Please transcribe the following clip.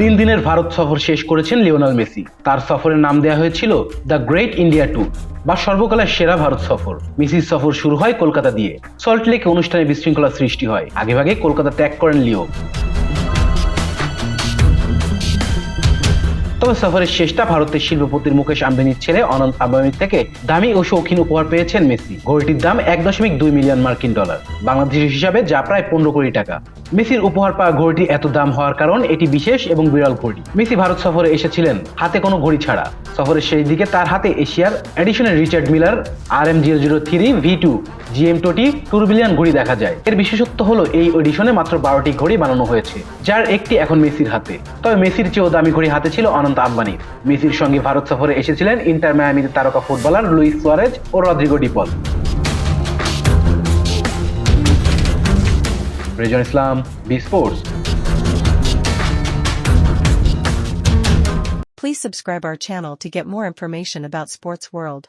তিন দিনের ভারত সফর শেষ করেছেন লিওনাল মেসি। তার সফরের নাম দেওয়া হয়েছিল দ্য গ্রেট ইন্ডিয়া ট্যুর বা সর্বকালের সেরা ভারত সফর। মেসির সফর শুরু হয় কলকাতা দিয়ে। সল্টলেকে অনুষ্ঠানে বিশৃঙ্খলা সৃষ্টি হয়। আগেভাগে কলকাতা ত্যাগ করেন লিও। তবে সফরের শেষটা ভারতের শিল্পপতির মুকেশ আম্বানির ছেলে অনন্ত আম্বানির থেকে দামি ও শৌখিন উপহার পেয়েছেন মেসি। ঘড়িটির দাম এক দশমিক দুই মিলিয়ন মার্কিন ডলার। বাংলাদেশের হিসাবে যা প্রায় পনেরো কোটি টাকা। মেসির উপহার পাওয়া ঘড়িটি এত দাম হওয়ার কারণ এটি বিশেষ এবং বিরল ঘড়ি মেসি ভারত সফরে এসেছিলেন হাতে কোনো ঘড়ি ছাড়া। সফরের শেষ দিকে তার হাতে এশিয়ার এডিশনের Richard Mille R M zero zero three, V two, GM টোটি tourbillon ঘড়ি দেখা যায়। এর বিশেষত্ব হলো এই এডিশনে মাত্র বারোটি ঘড়ি বানানো হয়েছে, যার একটি এখন মেসির হাতে। তবে মেসির চেয়েও দামি ঘড়ি হাতে ছিল অনন্ত আম্বানির মেসির সঙ্গে ভারত সফরে এসেছিলেন ইন্টার মায়ামির তারকা ফুটবলার লুইস সোয়ারেজ ও Rodrigo De Paul Rezon Islam, B sports. Please subscribe our channel to get more information about Sports World.